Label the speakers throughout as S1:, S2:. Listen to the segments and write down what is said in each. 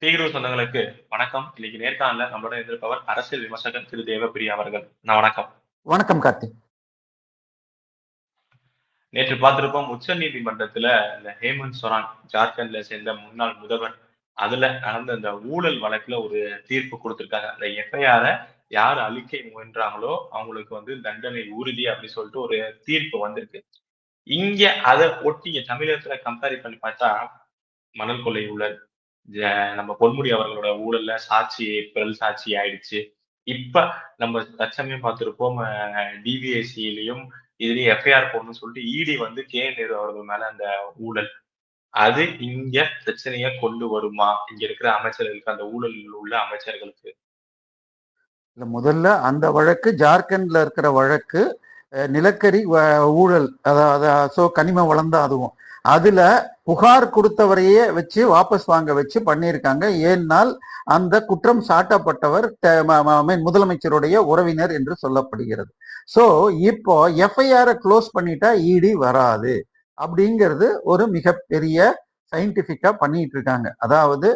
S1: தீவிர சொந்தங்களுக்கு வணக்கம். இன்னைக்கு நேர்காணல நம்மளோட இருந்திருப்பவர் அரசியல் விமர்சகர் திரு தேவப்பிரியா அவர்கள். நான் வணக்கம்.
S2: வணக்கம் கார்த்திக்.
S1: நேற்று பார்த்திருப்போம் உச்ச நீதிமன்றத்துல இந்த ஹேமந்த் சோரான் ஜார்க்கண்ட்ல சேர்ந்த முன்னாள் முதல்வர் அதுல நடந்த இந்த ஊழல் வழக்குல ஒரு தீர்ப்பு கொடுத்திருக்காங்க. அந்த எஃப்ஐஆர யார் அழிக்க முயன்றாங்களோ அவங்களுக்கு வந்து தண்டனை உறுதி அப்படின்னு சொல்லிட்டு ஒரு தீர்ப்பு வந்திருக்கு. இங்க அதை ஒட்டி இங்க தமிழகத்துல கம்பேர் பண்ணி பார்த்தா மணல் கொள்ளை ஊழல் நம்ம பொன்முடி அவர்களோட ஊழல்ல சாட்சி பிறல் சாட்சி ஆயிடுச்சு. இப்ப நம்ம தற்சமயம் பார்த்திருப்போம் டிவிஎஸ்சிலையும் இதுலயும் எஃப்ஐஆர் போடணும்னு சொல்லிட்டு இடி வந்து கே நேரு அவர்கள் மேல அந்த ஊழல். அது இங்க பிரச்சனைய கொண்டு வருமா? இங்க இருக்கிற அமைச்சர்களுக்கு அந்த ஊழலில் உள்ள அமைச்சர்களுக்கு.
S2: இல்ல முதல்ல அந்த வழக்கு ஜார்க்கண்ட்ல இருக்கிற வழக்கு அஹ், நிலக்கரி வ- ஊழல் அதாவது சோ கனிம வளம் தான் அதுவும். அதுல புகார் கொடுத்தவரையே வச்சு வாபஸ் வாங்க வச்சு பண்ணியிருக்காங்க. ஏன்னால் அந்த குற்றம் சாட்டப்பட்டவர் முதலமைச்சருடைய உறவினர் என்று சொல்லப்படுகிறது. சோ இப்போ எஃப்ஐஆரை க்ளோஸ் பண்ணிட்டா இடி வராது அப்படிங்கிறது ஒரு மிகப்பெரிய சயின்டிபிக்கா பண்ணிட்டு இருக்காங்க. அதாவது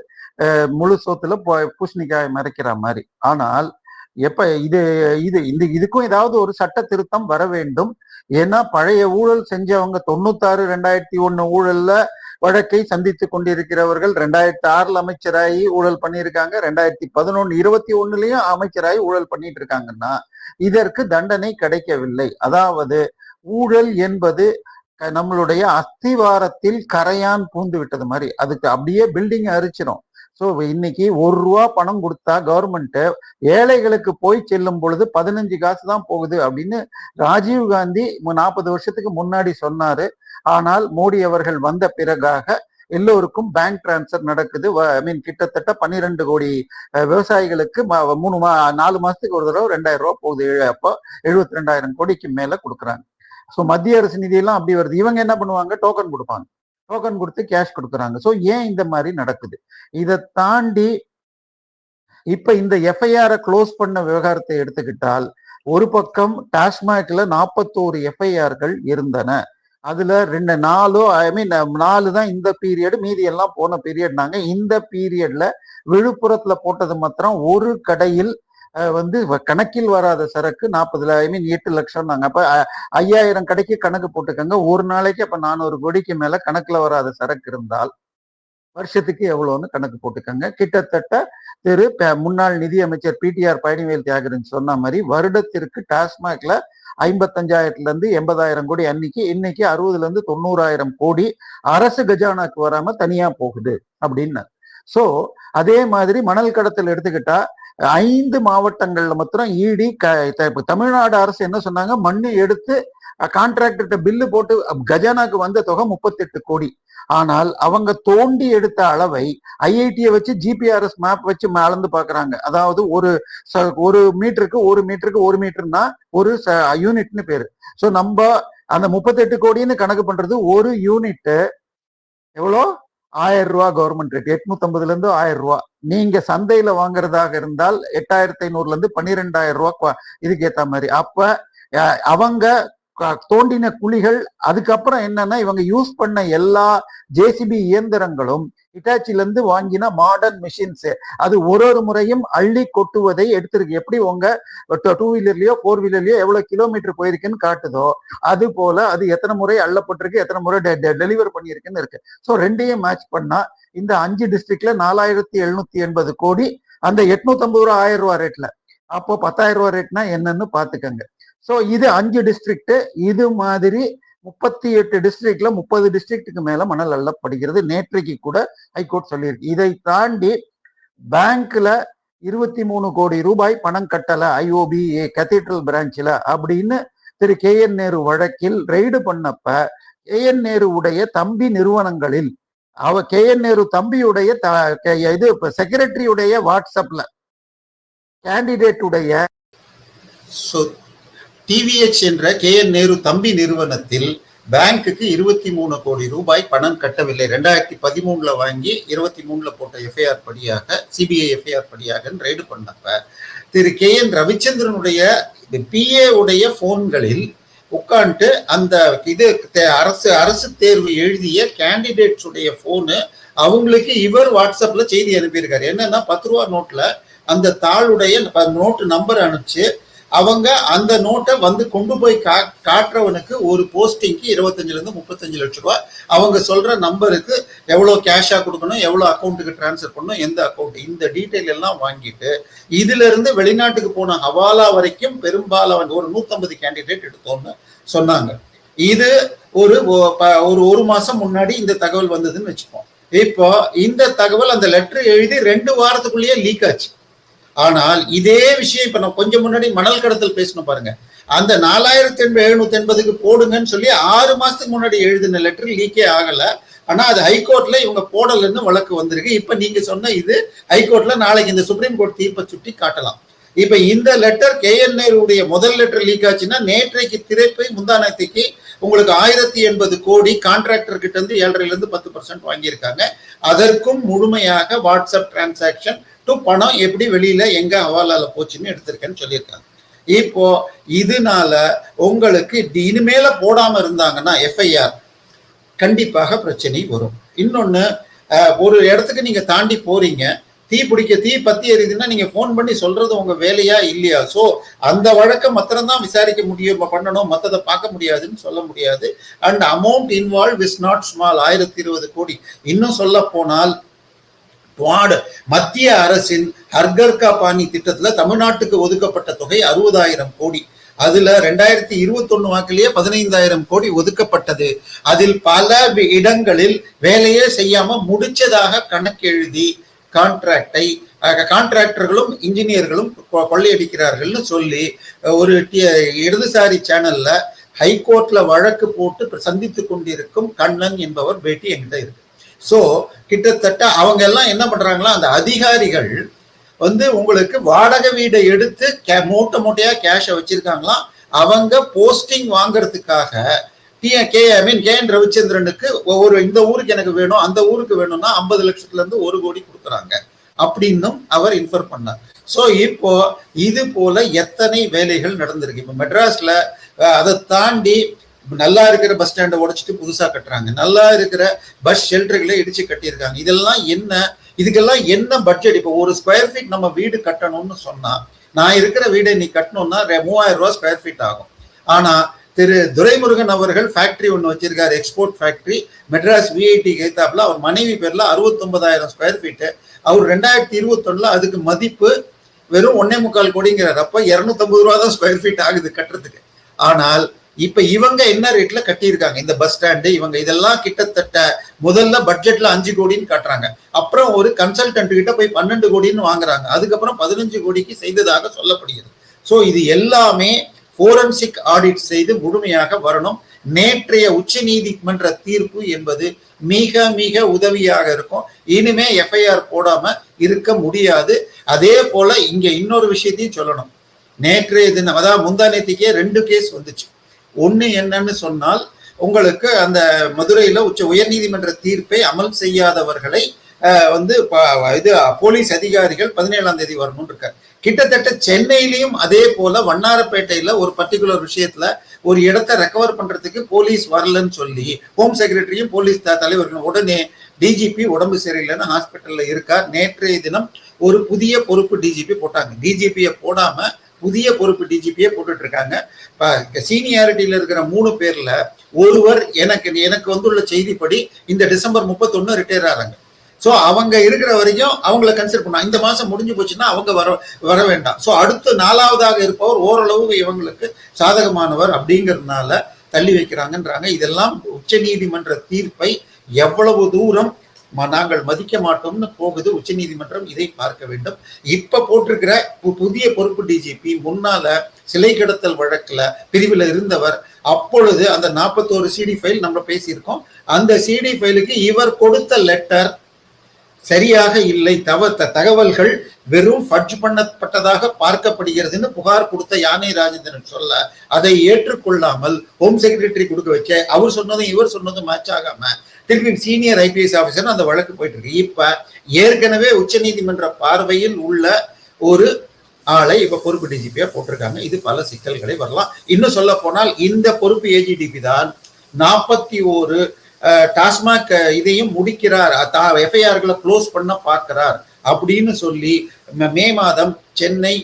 S2: முழு சோத்துல பூசணிக்காய் மறைக்கிற மாதிரி. ஆனால் எப்ப இது இது இந்த இதுக்கும் ஏதாவது ஒரு சட்ட திருத்தம் வர வேண்டும். ஏன்னா பழைய ஊழல் செஞ்சவங்க தொண்ணூத்தாறு ரெண்டாயிரத்தி ஒன்னு ஊழல்ல வழக்கை சந்தித்து கொண்டிருக்கிறவர்கள் ரெண்டாயிரத்தி ஆறுல அமைச்சராகி ஊழல் பண்ணியிருக்காங்க. ரெண்டாயிரத்தி பதினொன்னு இருபத்தி ஒண்ணுலயும் அமைச்சராகி ஊழல் பண்ணிட்டு இருக்காங்கன்னா இதற்கு தண்டனை கிடைக்கவில்லை. அதாவது ஊழல் என்பது நம்மளுடைய அஸ்திவாரத்தில் கரையான் பூந்து விட்டது மாதிரி. அதுக்கு அப்படியே பில்டிங் அரிச்சிடும் ஸோ இன்னைக்கு ஒரு ரூபா பணம் கொடுத்தா கவர்மெண்ட் ஏழைகளுக்கு போய் செல்லும் பொழுது பதினஞ்சு காசு தான் போகுது அப்படின்னு ராஜீவ் காந்தி நாற்பது வருஷத்துக்கு முன்னாடி சொன்னாரு. ஆனால் மோடி அவர்கள் வந்த பிறகாக எல்லோருக்கும் பேங்க் டிரான்ஸ்ஃபர் நடக்குது. ஐ மீன் கிட்டத்தட்ட பன்னிரெண்டு கோடி விவசாயிகளுக்கு மூணு மா நாலு மாசத்துக்கு ஒரு தடவை ரெண்டாயிரம் ரூபாய் போகுது. அப்போ எழுபத்தி ரெண்டாயிரம் கோடிக்கு மேல கொடுக்குறாங்க. ஸோ மத்திய அரசு நிதியெல்லாம் அப்படி வருது. இவங்க என்ன பண்ணுவாங்க? டோக்கன் கொடுப்பாங்க. டோக்கன் கொடுத்து கேஷ் கொடுக்குறாங்க. ஸோ ஏன் இந்த மாதிரி நடக்குது? இதை தாண்டி இப்ப இந்த எஃப்ஐஆரை க்ளோஸ் பண்ண விவகாரத்தை எடுத்துக்கிட்டால் ஒரு பக்கம் டாஸ்மாக்ல நாற்பத்தோரு எஃப்ஐஆர்கள் இருந்தன. அதுல ரெண்டு நாலோ ஐ மீன் நாலு தான் இந்த பீரியட் மீதி எல்லாம் போன பீரியட்னாங்க இந்த பீரியட்ல விழுப்புரத்துல போட்டது மாத்திரம் ஒரு கடையில் வந்து வ- கணக்கில் வராத சரக்கு நாற்பதுல ஐ மீன் எட்டு லட்சம் நாங்க அப்ப ஐயாயிரம் கடைக்கு கணக்கு போட்டுக்கோங்க. ஒரு நாளைக்கு அப்ப நானூறு கோடிக்கு மேல கணக்குல வராத சரக்கு இருந்தால் வருஷத்துக்கு எவ்வளோன்னு கணக்கு போட்டுக்கோங்க. கிட்டத்தட்ட திரு முன்னாள் நிதியமைச்சர் பிடிஆர் பழனிவேல் தியாகரன் சொன்ன மாதிரி வருடத்திற்கு டாஸ்மாக்ல ஐம்பத்தஞ்சாயிரத்துல இருந்து எண்பதாயிரம் கோடி அன்னைக்கு இன்னைக்கு அறுபதுல இருந்து தொண்ணூறாயிரம் கோடி அரசு கஜானாக்கு வராம தனியா போகுது அப்படின்னு சோ அதே மாதிரி மணல் கடத்தல் எடுத்துக்கிட்டா ஐந்து மாவட்டங்கள்ல மாத்திரம் இடி தமிழ்நாடு அரசு என்ன சொன்னாங்க? மண்ணு எடுத்து கான்ட்ராக்டர்கிட்ட பில்லு போட்டு கஜானாக்கு வந்த தொகை முப்பத்தெட்டு கோடி. ஆனால் அவங்க தோண்டி எடுத்த அளவை ஐஐடியை வச்சு ஜிபிஆர்எஸ் மேப் வச்சு அளந்து பாக்குறாங்க. அதாவது ஒரு ச- ஒரு மீட்டருக்கு ஒரு மீட்டருக்கு ஒரு மீட்டர்னா ஒரு யூனிட்னு பேரு. ஸோ நம்ம அந்த முப்பத்தெட்டு கோடின்னு கணக்கு பண்றது ஒரு யூனிட் எவ்வளோ? ஆயிரம் ரூபா கவர்மெண்ட் ரேட் எட்நூத்தி இருந்து ஆயிரம் ரூபா. நீங்க சந்தையில வாங்குறதாக இருந்தால் எட்டாயிரத்தி ஐநூறுல இருந்து பன்னிரெண்டாயிரம் ரூபாய் இதுக்கு ஏத்த மாதிரி. அப்ப அஹ், அவங்க தோண்டின குழிகள் அதுக்கப்புறம் என்னன்னா இவங்க யூஸ் பண்ண எல்லா ஜேசிபி இயந்திரங்களும் ஹிட்டாச்சிலேருந்து வாங்கின மாடர்ன் மிஷின்ஸ் அது ஒரு ஒரு முறையும் அள்ளி கொட்டுவதை எடுத்திருக்கு. எப்படி உங்க டூ வீலர்லயோ ஃபோர் வீலர்லயோ எவ்வளவு கிலோமீட்டர் போயிருக்குன்னு காட்டுதோ அது போல அது எத்தனை முறை அள்ளப்பட்டிருக்கு எத்தனை முறை டெலிவர் பண்ணியிருக்குன்னு இருக்கு. ஸோ ரெண்டையும் மேட்ச் பண்ணா இந்த அஞ்சு டிஸ்ட்ரிக்ட்ல நாலாயிரத்தி எழுநூத்தி எண்பது கோடி அந்த எட்நூத்தம்பது ரூபா ஆயிரம் ரூபா ரேட்ல அப்போ பத்தாயிரம் ரூபா ரேட்னா என்னன்னு பாத்துக்கங்க ஸோ இது அஞ்சு டிஸ்ட்ரிக்ட் இது மாதிரி முப்பத்தி எட்டு டிஸ்ட்ரிக்ட்ல முப்பது டிஸ்ட்ரிக்ட்டுக்கு மேல மணல் அள்ளப்படுகிறது. நேற்றைக்கு கூட ஹைகோர்ட் சொல்லியிருக்கு. இதை தாண்டி பேங்க்ல இருபத்தி மூணு கோடி ரூபாய் பணம் கட்டல ஐஓபி கத்தீட்ரல் பிரான்ச்ல அப்படின்னு திரு கே என் நேரு வழக்கில் ரெய்டு பண்ணப்ப கே என் நேருவுடைய தம்பி நிறுவனங்களில் அவ கே என் நேரு தம்பியுடைய த- இது செக்ரட்டரியுடைய வாட்ஸ்அப்ல கேண்டிடேட் உடைய
S3: டிவிஎச் என்ற கே என் நேரு தம்பி நிறுவனத்தில் பேங்க்குக்கு இருபத்தி மூணு கோடி ரூபாய் பணம் கட்டவில்லை. ரெண்டாயிரத்தி பதிமூணுல வாங்கி இருபத்தி மூணுல போட்ட எஃப்ஐஆர் படியாக சிபிஐ எஃப்ஐஆர் படியாக ரைடு பண்ணப்ப திரு கே என் ரவிச்சந்திரனுடைய பிஏ உடைய போன்களில் உட்காந்துட்டு அந்த இது தே- அரசு அரசு தேர்வு எழுதிய கேண்டிடேட்ஸ் உடைய போனு
S2: அவங்களுக்கு இவர் வாட்ஸ்அப்ல செய்தி அனுப்பியிருக்காரு. என்னன்னா பத்து ரூபா நோட்ல அந்த தாளுடைய நோட்டு நம்பர் அனுப்பிச்சு அவங்க அந்த நோட்டை வந்து கொண்டு போய் கா காட்டுறவனுக்கு ஒரு போஸ்டிங்க்கு இருபத்தஞ்சிலேருந்து முப்பத்தஞ்சு லட்சம் ரூபா. அவங்க சொல்கிற நம்பருக்கு எவ்வளோ கேஷாக கொடுக்கணும் எவ்வளோ அக்கௌண்ட்டுக்கு டிரான்ஸ்ஃபர் பண்ணணும் எந்த அக்கௌண்ட் இந்த டீட்டெயில் எல்லாம் வாங்கிட்டு இதிலிருந்து வெளிநாட்டுக்கு போன ஹவாலா வரைக்கும் பெரும்பாலான ஒரு நூற்றம்பது கேண்டிடேட் எடுத்தோம்னு சொன்னாங்க. இது ஒரு ப- ஒரு ஒரு மாதம் முன்னாடி இந்த தகவல் வந்ததுன்னு வச்சுப்போம் இப்போ இந்த தகவல் அந்த லெட்டர் எழுதி ரெண்டு வாரத்துக்குள்ளேயே லீக் ஆச்சு. ஆனால் இதே விஷயம் இப்ப நான் கொஞ்சம் முன்னாடி மணல் கடத்தல் பேசணும் பாருங்க. அந்த நாலாயிரத்தி எழுநூத்தி எண்பதுக்கு போடுங்கன்னு சொல்லி ஆறு மாசத்துக்கு முன்னாடி எழுதின லெட்டர் லீக்கே ஆகல. ஆனா அது ஹைகோர்ட்ல இவங்க போடலன்னு வழக்கு வந்திருக்கு. இப்ப நீங்க சொன்ன இது ஹைகோர்ட்ல நாளைக்கு இந்த சுப்ரீம் கோர்ட் தீர்ப்பை சுட்டி காட்டலாம். இப்ப இந்த லெட்டர் கே என் நேருடைய முதல் லெட்டர் லீக் ஆச்சுன்னா நேற்றைக்கு திரைப்பை முந்தானத்துக்கு உங்களுக்கு ஆயிரத்தி எண்பது கோடி கான்ட்ராக்டர் கிட்ட இருந்து ஏழரைல இருந்து பத்து பர்சன்ட் வாங்கியிருக்காங்க. அதற்கும் முழுமையாக வாட்ஸ்அப் டிரான்சாக்ஷன் டு பணம் எப்படி வெளியில எங்க ஹவாலால போச்சுன்னு எடுத்திருக்கேன்னு சொல்லியிருக்காங்க. இப்போ இதனால உங்களுக்கு இனிமேல போடாம இருந்தாங்கன்னா எஃப்ஐஆர் கண்டிப்பாக பிரச்சனை வரும். இன்னொன்னு ஒரு இடத்துக்கு நீங்க தாண்டி போறீங்க தீ பிடிக்க தீ பத்தி எரியுதுன்னா நீங்க ஃபோன் பண்ணி சொல்றது உங்க வேலையா இல்லையா? சோ அந்த வழக்கை மாத்திரம்தான் விசாரிக்க முடியும் பண்ணணும் மத்ததை பார்க்க முடியாதுன்னு சொல்ல முடியாது. And amount involve is not small ஆயிரத்தி இருபது கோடி. இன்னும் சொல்ல போனால் துவாடு மத்திய அரசின் ஹர்கர்கா பாணி திட்டத்துல தமிழ்நாட்டுக்கு ஒதுக்கப்பட்ட தொகை அறுபதாயிரம் கோடி. அதுல ரெண்டாயிரத்தி இருபத்தி ஒண்ணு வாக்கிலேயே பதினைந்தாயிரம் கோடி ஒதுக்கப்பட்டது. அதில் பல இடங்களில் வேலையே செய்யாம முடிச்சதாக கணக்கு எழுதி கான்ட்ராக்டை கான்ட்ராக்டர்களும் இன்ஜினியர்களும் கொ- கொள்ளையடிக்கிறார்கள்னு சொல்லி ஒரு இடதுசாரி சேனல்ல ஹைகோர்ட்ல வழக்கு போட்டு சந்தித்து கொண்டிருக்கும் கண்ணன் என்பவர் பேட்டி என்கிட்ட இருக்கு. ஸோ கிட்டத்தட்ட அவங்க எல்லாம் என்ன பண்றாங்களா அந்த அதிகாரிகள் வந்து உங்களுக்கு வாடகை வீடை எடுத்து கே மூட்டை மூட்டையா கேஷை வச்சிருக்காங்களாம் அவங்க போஸ்டிங் வாங்குறதுக்காக D- K I mean K N ரவிச்சந்திரனுக்கு ஒவ்வொரு இந்த ஊருக்கு எனக்கு வேணும் அந்த ஊருக்கு வேணும்னா ஐம்பது லட்சத்துல இருந்து ஒரு கோடி கொடுக்குறாங்க அப்படின்னும் அவர் இன்ஃபர் பண்ணார். ஸோ இப்போ இது போல எத்தனை வேலைகள் நடந்திருக்கு? இப்போ மெட்ராஸ்ல அதை தாண்டி நல்லா இருக்கிற பஸ் ஸ்டாண்டை உடைச்சிட்டு புதுசா கட்டுறாங்க. நல்லா இருக்கிற பஸ் ஷெல்டர்களை இடிச்சு கட்டியிருக்காங்க. இதெல்லாம் என்ன? இதுக்கெல்லாம் என்ன பட்ஜெட் இப்போ ஒரு ஸ்கொயர் ஃபீட் நம்ம வீடு கட்டணும்னு சொன்னா நான் இருக்கிற வீடை நீ கட்டணும்னா ரெ- மூவாயிரம் ரூபா ஸ்கொயர் ஃபீட் ஆகும். ஆனா திரு துரைமுருகன் அவர்கள் ஃபேக்டரி ஒன்று வச்சிருக்காரு எக்ஸ்போர்ட் ஃபேக்டரி மெட்ராஸ் விஐடி கைத்தாப்புல அவர் மனைவி பேர்ல அறுபத்தொன்பதாயிரம் ஸ்கொயர் ஃபீட்டு அவர் ரெண்டாயிரத்தி இருபத்தொன்னுல அதுக்கு மதிப்பு வெறும் ஒன்னே முக்கால் கோடிங்கிறார். அப்ப இரநூத்தம்பது ரூபா தான் ஸ்கொயர் ஃபீட் ஆகுது கட்டுறதுக்கு. ஆனால் இப்ப இவங்க என்ன ரேட்ல கட்டியிருக்காங்க? இந்த பஸ் ஸ்டாண்டு இவங்க இதெல்லாம் கிட்டத்தட்ட முதல்ல பட்ஜெட்ல அஞ்சு கோடின்னு காட்டுறாங்க. அப்புறம் ஒரு கன்சல்டன்ட் கிட்ட போய் பன்னெண்டு கோடின்னு வாங்குறாங்க. அதுக்கப்புறம் பதினஞ்சு கோடிக்கு செய்ததாக சொல்லப்படுகிறது. சோ இது எல்லாமே போரன்சிக் ஆடிட் செய்து முழுமையாக வரணும். நேற்றைய உச்ச நீதிமன்ற தீர்ப்பு என்பது மிக மிக உதவியாக இருக்கும். இனிமே எஃப்ஐஆர் போடாம இருக்க முடியாது. அதே போல இங்க இன்னொரு விஷயத்தையும் சொல்லணும். நேற்றைய தினம் அதாவது முந்தாநேத்துக்கே ரெண்டு கேஸ் வந்துச்சு. ஒன்று என்னன்னு சொன்னால் உங்களுக்கு அந்த மதுரையில் உச்ச உயர்நீதிமன்ற தீர்ப்பை அமல் செய்யாதவர்களை வந்து ப- இது போலீஸ் அதிகாரிகள் பதினேழாம் தேதி வரணும்னு இருக்காரு. கிட்டத்தட்ட சென்னையிலையும் அதே போல வண்ணாரப்பேட்டையில ஒரு பர்டிகுலர் விஷயத்துல ஒரு இடத்தை ரெக்கவர் பண்றதுக்கு போலீஸ் வரலன்னு சொல்லி ஹோம் செக்ரட்டரியும் போலீஸ் த- தலைவர்களும் உடனே டிஜிபி உடம்பு சரியில்லைன்னு ஹாஸ்பிட்டல்ல இருக்கார். நேற்றைய தினம் ஒரு புதிய பொறுப்பு டிஜிபி போட்டாங்க. டிஜிபியை போடாம புதிய பொறுப்பு டிஜிபியை போட்டுட்டு இருக்காங்க சீனியாரிட்டியில் இருக்கிற மூணு பேர்ல ஒருவர் எனக்கு எனக்கு வந்துள்ள செய்திப்படி இந்த டிசம்பர் முப்பத்தொன்னு ரிட்டையர் ஆகிறாங்க ஸோ அவங்க இருக்கிற வரைக்கும் அவங்கள கன்சிடர் பண்ணலாம் இந்த மாதம் முடிஞ்சு போச்சுன்னா அவங்க வர வர வேண்டாம். ஸோ அடுத்து நாலாவதாக இருப்பவர் ஓரளவு இவங்களுக்கு சாதகமானவர் அப்படிங்கிறதுனால தள்ளி வைக்கிறாங்கன்றாங்க. இதெல்லாம் உச்ச நீதிமன்ற தீர்ப்பை எவ்வளவு தூரம் நாங்கள் மதிக்க மாட்டோம்னு போகுது உச்சநீதிமன்றம் இதை பார்க்க வேண்டும். இப்ப போட்டிருக்கிற பு- புதிய பொறுப்பு டிஜிபி முன்னால சிலை கடத்தல் வழக்குல பிரிவுல இருந்தவர் அப்பொழுது அந்த நாற்பத்தோரு சிடி ஃபைல் நம்ம பேசியிருக்கோம். அந்த சிடி ஃபைலுக்கு இவர் கொடுத்த லெட்டர் சரியாக இல்லை. தவ தகவல்கள் வெறும் ஃபட்ஜ் பண்ணப்பட்டதாக பார்க்கப்படுகிறதுன்னு புகார் கொடுத்த யானை ராஜேந்திரன் சொல்ல அதை ஏற்றுக்கொள்ளாமல் ஹோம் செக்ரட்டரி கொடுக்க வச்ச அவர் சொன்னதும் இவர் சொன்னதும் மேட்ச் ஆகாம திருப்பி சீனியர் ஐபிஎஸ் ஆஃபீஸர் அந்த வழக்கு போயிட்டு இருக்கு. இப்ப ஏற்கனவே உச்சநீதிமன்ற பார்வையில் உள்ள ஒரு ஆளை இப்ப பொறுப்பு டிஜிபியா போட்டிருக்காங்க. இது பல சிக்கல்களை வரலாம். இன்னும் சொல்ல போனால் இந்த பொறுப்பு ஏஜிடிபி தான் நாற்பத்தி ஒரு டாஸ்மாக் இதையும் முடிக்கிறார். எஃப்ஐஆர்களை க்ளோஸ் பண்ண பார்க்கிறார். அப்படின்னு சொல்லி மே மாதம் சென்னை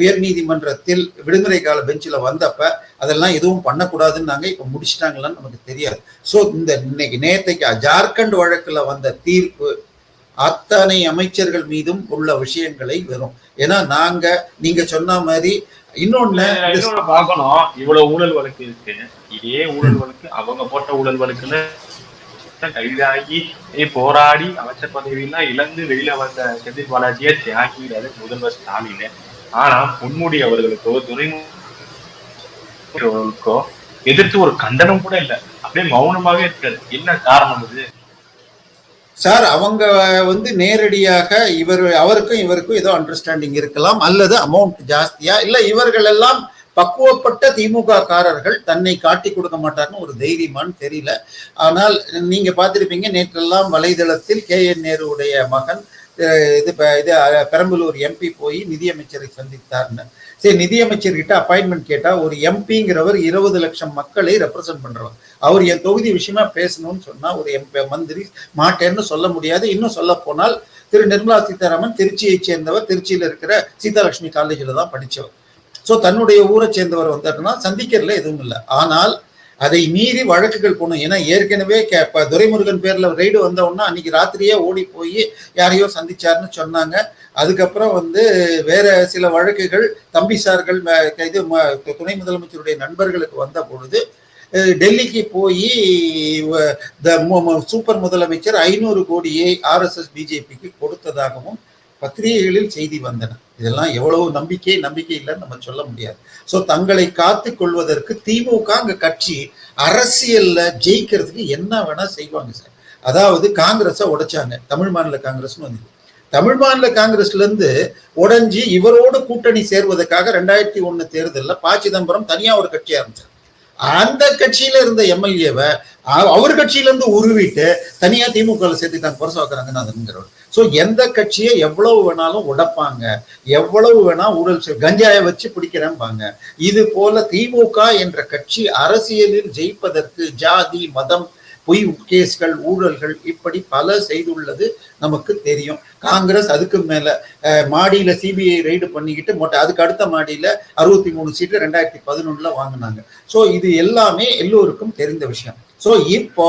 S2: உயர்நீதிமன்றத்தில் விடுமுறை கால பெஞ்சில் வந்தப்ப அதெல்லாம் எதுவும் பண்ணக்கூடாதுன்னாங்க. இப்ப முடிச்சிட்டாங்களான்னு நமக்கு தெரியாது. ஸோ இந்த இன்னைக்கு நேத்தைக்கு ஜார்க்கண்ட் வழக்குல வந்த தீர்ப்பு அத்தனை அமைச்சர்கள் மீதும் உள்ள விஷயங்களை வரும் ஏன்னா நாங்க நீங்க சொன்ன மாதிரி இன்னொன்னு
S1: பார்க்கணும். இவ்வளவு ஊழல் வழக்கு இருக்கு. இதே ஊழல் வழக்கு அவங்க போட்ட ஊழல் வழக்குல கைதாகி போராடி அமைச்சர் பதவியெல்லாம் இழந்து வெளியில வந்த செந்தில் பாலாஜியை தியாகிடாரு முதல்வர் ஸ்டாலின். ஆனா பொன்முடி அவர்களுக்கோ துணைமுடியவர்களுக்கோ எதிர்த்து ஒரு கண்டனம் கூட இல்ல. அப்படியே மௌனமாவே இருக்காரு என்ன காரணம் இது?
S2: சார் அவங்க வந்து நேரடியாக இவர் அவருக்கும் இவருக்கும் ஏதோ அண்டர்ஸ்டாண்டிங் இருக்கலாம் அல்லது அமௌண்ட் ஜாஸ்தியா இல்ல இவர்கள் எல்லாம் பக்குவப்பட்ட திமுக காரர்கள் தன்னை காட்டி கொடுக்க மாட்டார்னு ஒரு தைரியமான்னு தெரியல. ஆனால் நீங்க பார்த்திருப்பீங்க நேற்றெல்லாம் வலைதளத்தில் கே என் நேருடைய மகன் இது இது பெரம்பலூர் எம்பி போய் நிதியமைச்சரை சந்தித்தார்னு. சரி நிதியமைச்சர் கிட்ட அப்பாயின்மெண்ட் கேட்டால் ஒரு எம்பிங்கிறவர் இருபது லட்சம் மக்களை ரெப்ரசன்ட் பண்ணுறவர் அவர் என் தொகுதி விஷயமா பேசணும்னு சொன்னால் ஒரு எம்பி மந்திரி மாட்டேன்னு சொல்ல முடியாது. இன்னும் சொல்ல போனால் திரு நிர்மலா சீதாராமன் திருச்சியை சேர்ந்தவர் திருச்சியில் இருக்கிற சீதாலட்சுமி காலேஜில் தான் படித்தவர் ஸோ தன்னுடைய ஊரை சேர்ந்தவர் வந்தாருன்னா சந்திக்கிறதுல எதுவும் இல்லை. ஆனால் அதை மீறி வழக்குகள் போகணும் ஏன்னா ஏற்கனவே கே- துரைமுருகன் பேர்ல ரைடு வந்த அன்னைக்கு ராத்திரியே ஓடி போய் யாரையோ சந்திச்சாருன்னு சொன்னாங்க. அதுக்கப்புறம் வந்து வேற சில வழக்குகள் தம்பி சார்கள் இது ம- துணை முதலமைச்சருடைய நண்பர்களுக்கு வந்த பொழுது டெல்லிக்கு போய் சூப்பர் முதலமைச்சர் ஐநூறு கோடியை ஆர்எஸ்எஸ் பிஜேபிக்கு கொடுத்ததாகவும் பத்திரிகைகளில் செய்தி வந்தன. இதெல்லாம் எவ்வளவு நம்பிக்கை நம்பிக்கை இல்லைன்னு நம்ம சொல்ல முடியாது. ஸோ தங்களை காத்து கொள்வதற்கு திமுக அங்க கட்சி அரசியல்ல ஜெயிக்கிறதுக்கு என்ன வேணா செய்வாங்க சார். அதாவது காங்கிரஸை உடைச்சாங்க. தமிழ் மாநில காங்கிரஸ்னு வந்து தமிழ் மாநில காங்கிரஸ்ல இருந்து உடைஞ்சு இவரோட கூட்டணி சேர்வதற்காக ரெண்டாயிரத்தி ஒன்னு தேர்தலில் ப. சிதம்பரம் தனியா ஒரு கட்சி ஆரம்பிச்சார் அந்த கட்சியில இருந்த எம்எல்ஏவை அவர் கட்சியில இருந்து உருவிட்டு தனியா திமுக சேர்த்துட்டாங்க புரச அதுங்கிறவர் சோ எந்த கட்சியை எவ்வளவு வேணாலும் உடைப்பாங்க எவ்வளவு வேணா ஊழல் கஞ்சாயை வச்சு பிடிக்கிறேன்பாங்க. இது போல திமுக என்ற கட்சி அரசியலில் ஜெயிப்பதற்கு ஜாதி மதம் பொய் கேஸ்கள் ஊழல்கள் இப்படி பல செய்துள்ளது நமக்கு தெரியும். காங்கிரஸ் அதுக்கு மேல மாடியில சிபிஐ ரைடு பண்ணிக்கிட்டு மொட்டை அதுக்கு அடுத்த மாடியில அறுபத்தி மூணு சீட்டு ரெண்டாயிரத்தி பதினொன்னுல வாங்கினாங்க. ஸோ இது எல்லாமே எல்லோருக்கும் தெரிந்த விஷயம். ஸோ இப்போ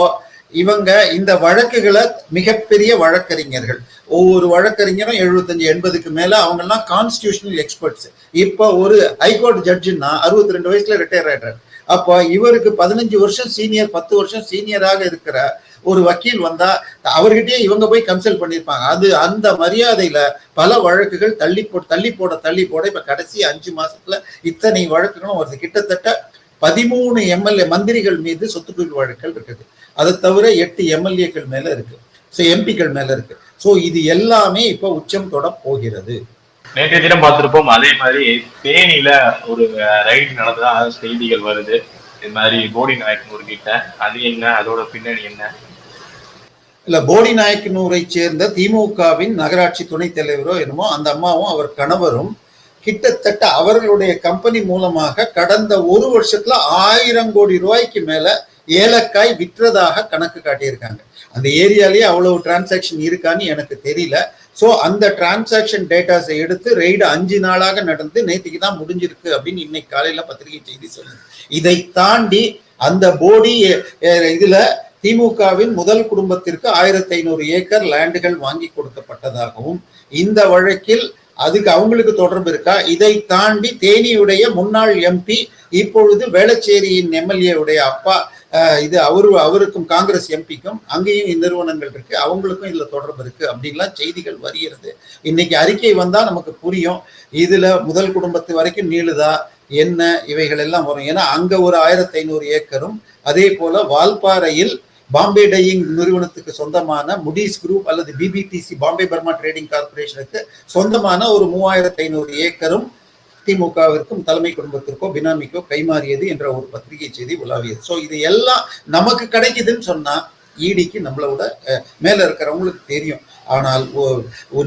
S2: இவங்க இந்த வழக்குகளை மிகப்பெரிய வழக்கறிஞர்கள் ஒவ்வொரு வழக்கறிஞரும் எழுபத்தஞ்சு எண்பதுக்கு மேல அவங்கெல்லாம் கான்ஸ்டியூஷனல் எக்ஸ்பர்ட்ஸ் இப்போ ஒரு ஹைகோர்ட் ஜட்ஜுன்னா அறுபத்தி ரெண்டு வயசுல ரிட்டையர் ஆயிடுறாரு. அப்போ இவருக்கு பதினஞ்சு வருஷம் சீனியர் பத்து வருஷம் சீனியராக இருக்கிற ஒரு வக்கீல் வந்தா அவர்கிட்டயே இவங்க போய் கன்சல்ட் பண்ணியிருப்பாங்க அது அந்த மரியாதையில பல வழக்குகள் தள்ளி போ தள்ளி போட தள்ளி போட இப்ப கடைசி அஞ்சு மாசத்துல இத்தனை வழக்குகளும் வருது. கிட்டத்தட்ட பதிமூணு எம்எல்ஏ மந்திரிகள் மீது சொத்துக்குழு வழக்குகள் இருக்குது. அதை தவிர எட்டு எம்எல்ஏக்கள் மேல இருக்கு. ஸோ எம்பிக்கள் மேல இருக்கு. ஸோ இது எல்லாமே இப்போ உச்சம் தொட போகிறது.
S1: நேற்றைய தினம் பார்த்திருப்போம் அதே மாதிரி தேனியில ஒரு ரைடு நடந்ததா செய்திகள் வருது. இது மாதிரி போடி நாயக்கனூர் கிட்ட அது என்ன? அதோட பின்னணி என்ன?
S2: இல்ல போடி நாயக்கனூரை சேர்ந்த திமுகவின் நகராட்சி துணைத் தலைவரோ என்னமோ அந்த அம்மாவும் அவர் கணவரும் கிட்டத்தட்ட அவர்களுடைய கம்பெனி மூலமாக கடந்த ஒரு வருஷத்துல ஆயிரம் கோடி ரூபாய்க்கு மேல ஏலக்காய் விற்றதாக கணக்கு காட்டியிருக்காங்க. அந்த ஏரியாலேயே அவ்வளவு டிரான்சாக்ஷன் இருக்கான்னு எனக்கு தெரியல. ஸோ அந்த டிரான்சாக்ஷன் டேட்டாஸை எடுத்து ரெய்டு அஞ்சு நாளாக நடந்து நேற்றுக்கு தான் முடிஞ்சிருக்கு அப்படின்னு இன்னைக்கு காலையில் பத்திரிகை செய்தி சொல்லுது. இதை தாண்டி அந்த போடி இதில் திமுகவின் முதல் குடும்பத்திற்கு ஆயிரத்தி ஐநூறு ஏக்கர் லேண்டுகள் வாங்கி கொடுக்கப்பட்டதாகவும் இந்த வழக்கில் அதுக்கு அவங்களுக்கு தொடர்பு இருக்கா? இதை தாண்டி தேனியுடைய முன்னாள் எம்பி இப்பொழுது வேளச்சேரியின் எம்எல்ஏ உடைய அப்பா இது அவரு அவருக்கும் காங்கிரஸ் எம்பிக்கும் அங்கேயும் நிறுவனங்கள் இருக்கு. அவங்களுக்கும் இதுல தொடர்பு இருக்கு அப்படின்லாம் செய்திகள் வருகிறது. இன்னைக்கு அறிக்கை வந்தா நமக்கு புரியும். இதுல முதல் குடும்பத்து வரைக்கும் நீளுதா என்ன இவைகள் எல்லாம் வரும். ஏன்னா அங்க ஒரு ஆயிரத்தி ஐநூறு ஏக்கரும் அதே போல வால்பாறையில் பாம்பே டையிங் நிறுவனத்துக்கு சொந்தமான முடிஸ் குரூப் அல்லது பிபிடிசி பாம்பே பர்மா ட்ரேடிங் கார்பரேஷனுக்கு சொந்தமான ஒரு மூவாயிரத்தி ஐநூறு ஏக்கரும் திமுகவிற்கும் தலைமை குடும்பத்திற்கோ பினாமிக்கோ கைமாறியது என்ற ஒரு பத்திரிகை செய்தி உலாவியது. ஸோ இது எல்லாம் நமக்கு கிடைக்குதுன்னு சொன்னா ஈடிக்கு நம்மளோட அஹ், மேல இருக்கிறவங்களுக்கு தெரியும். ஆனால்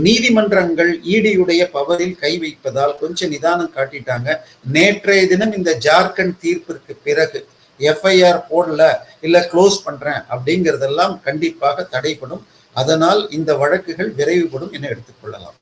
S2: நீதிமன்றங்கள் ஈடியுடைய பவரில் கை வைப்பதால் கொஞ்சம் நிதானம் காட்டிட்டாங்க. நேற்றைய தினம் இந்த ஜார்க்கண்ட் தீர்ப்பிற்கு பிறகு எஃப்ஐஆர் போடல இல்ல க்ளோஸ் பண்றேன் அப்படிங்கிறதெல்லாம் கண்டிப்பாக தடைப்படும் அதனால் இந்த வழக்குகள் விரைவுபடும் என எடுத்துக்கொள்ளலாம்